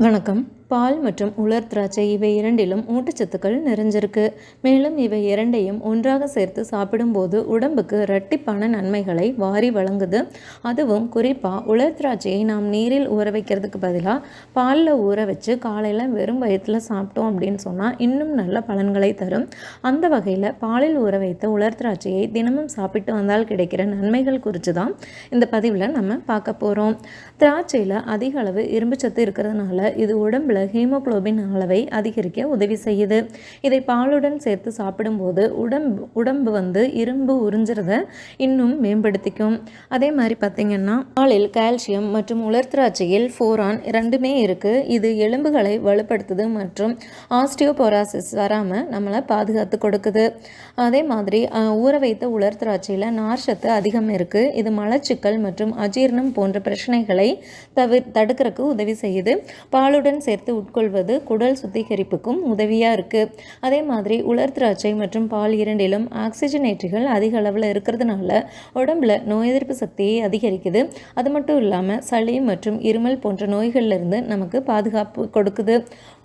வணக்கம். பால் மற்றும் உலர் திராட்சை இவை இரண்டிலும் ஊட்டச்சத்துக்கள் நிறைஞ்சிருக்கு. மேலும் இவை இரண்டையும் ஒன்றாக சேர்த்து சாப்பிடும்போது உடம்புக்கு இரட்டிப்பான நன்மைகளை வாரி வழங்குது. அதுவும் குறிப்பாக உலர் திராட்சையை நாம் நீரில் ஊற வைக்கிறதுக்கு பதிலாக பாலில் ஊற வச்சு காலையில் வெறும் வயிற்றில் சாப்பிட்டோம் அப்படின்னு சொன்னால் இன்னும் நல்ல பலன்களை தரும். அந்த வகையில் பாலில் ஊற வைத்த உலர் திராட்சையை தினமும் சாப்பிட்டு வந்தால் கிடைக்கிற நன்மைகள் குறித்து தான் இந்த பதிவில் நம்ம பார்க்க போகிறோம் திராட்சையில் அதிக அளவு இரும்புச்சத்து இருக்கிறதுனால இது உடம்புல ஹீமோகுளோபின் அளவை அதிகரிக்க உதவி செய்யுது. இதை பாலுடன் சேர்த்து சாப்பிடும்போது உடம்பு உடம்பு வந்து இரும்பு உறிஞ்சிறத இன்னும் மேம்படுத்திக்கும். அதே மாதிரி பார்த்திங்கன்னா பாலில் கால்சியம் மற்றும் உலர்திராட்சையில் ஃபோரான் ரெண்டுமே இருக்குது இது எலும்புகளை வலுப்படுத்துது மற்றும் ஆஸ்டியோபோராசிஸ் வராமல் நம்மளை பாதுகாத்து கொடுக்குது. அதே மாதிரி ஊற வைத்த உலர்திராட்சையில் நார்ச்சத்து அதிகம் இருக்குது இது மலச்சிக்கல் மற்றும் அஜீரணம் போன்ற பிரச்சனைகளை தவிர தடுக்கிறதுக்கு உதவி செய்யுது. பாலுடன் சேர்த்து உட்கொள்வது குடல் சுத்திகரிப்புக்கும் உதவியாக இருக்குது அதே மாதிரி உலர் திராட்சை மற்றும் பால் இரண்டிலும் ஆக்சிஜனேற்றிகள் அதிக அளவில் இருக்கிறதுனால உடம்புல நோய் எதிர்ப்பு சக்தியை அதிகரிக்குது. அது மட்டும் இல்லாமல் சளி மற்றும் இருமல் போன்ற நோய்கள்லேருந்து நமக்கு பாதுகாப்பு கொடுக்குது.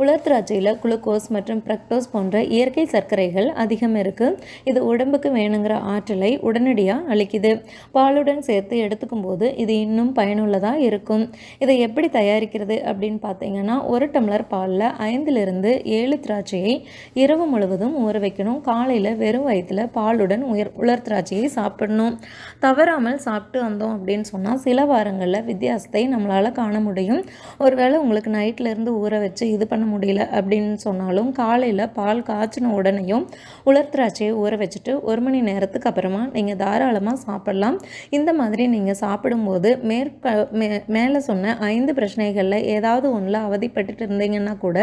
உலர் திராட்சையில் குளுக்கோஸ் மற்றும் பிரக்டோஸ் போன்ற இயற்கை சர்க்கரைகள் அதிகம் இருக்குது இது உடம்புக்கு வேணுங்கிற ஆற்றலை உடனடியாக அளிக்குது. பாலுடன் சேர்த்து எடுத்துக்கும் போது இது இன்னும் பயனுள்ளதாக இருக்கும். இதை எப்படி தயாரிக்கிறது அப்படின்னு பார்த்தீங்கன்னா ஒரு டம்ளர் பாலில் ஐந்திலிருந்து ஏழு திராட்சையை இரவு முழுவதும் ஊற வைக்கணும். காலையில் வெறும் வயிற்றில் பாலுடன் உயர் உலர் திராட்சையை சாப்பிடணும். தவறாமல் சாப்பிட்டு வந்தோம் அப்படின்னு சொன்னால் சில வாரங்களில் வித்தியாசத்தை நம்மளால் காண முடியும். ஒருவேளை உங்களுக்கு நைட்லேருந்து ஊற வச்சு இது பண்ண முடியல அப்படின்னு சொன்னாலும் காலையில் பால் காய்ச்சின உடனேயும் உலர் திராட்சையை ஊற வச்சுட்டு ஒரு மணி நேரத்துக்கு அப்புறமா நீங்கள் தாராளமாக சாப்பிடலாம். இந்த மாதிரி நீங்கள் சாப்பிடும்போது மேற்க மே மேலே சொன்ன ஐந்து பிரச்சனைகளில் ஏதாவது ஒன்றில் அவதிப்பட்டு அவதிப்பட்டுட்டு இருந்தீங்கன்னா கூட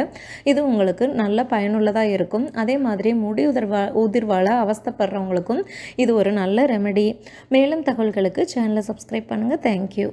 இது உங்களுக்கு நல்ல பயனுள்ளதாக இருக்கும். அதே மாதிரி முடி உதிர்வா உதிர்வால் அவஸ்தைப்படுறவங்களுக்கும் இது ஒரு நல்ல ரெமெடி மேலும் தகவல்களுக்கு சேனலை சப்ஸ்கிரைப் பண்ணுங்கள் தேங்க்யூ